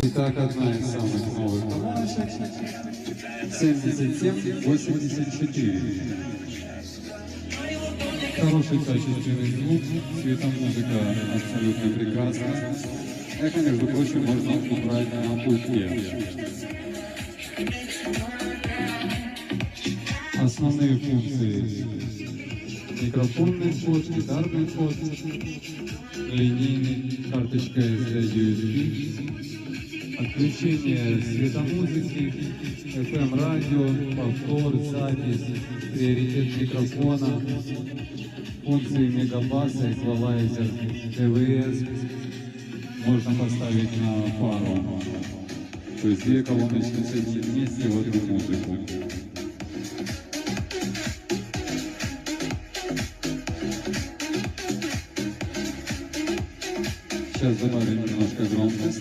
Итак, одна из самых новых колоночек 7784. Хороший качественный звук, светомузыка абсолютно прекрасная. Это, между прочим, можно убрать на пульте. Основные функции микрофонный вход, гитарный вход, линейный, карточка для USB, отключение светомузыки, FM-радио, повтор, запись, приоритет микрофона, функции мегабаса, эквалайзер, ТВС, можно поставить на пару. То есть две колоночки соединить вместе в одну музыку. Сейчас добавим немножко громкости.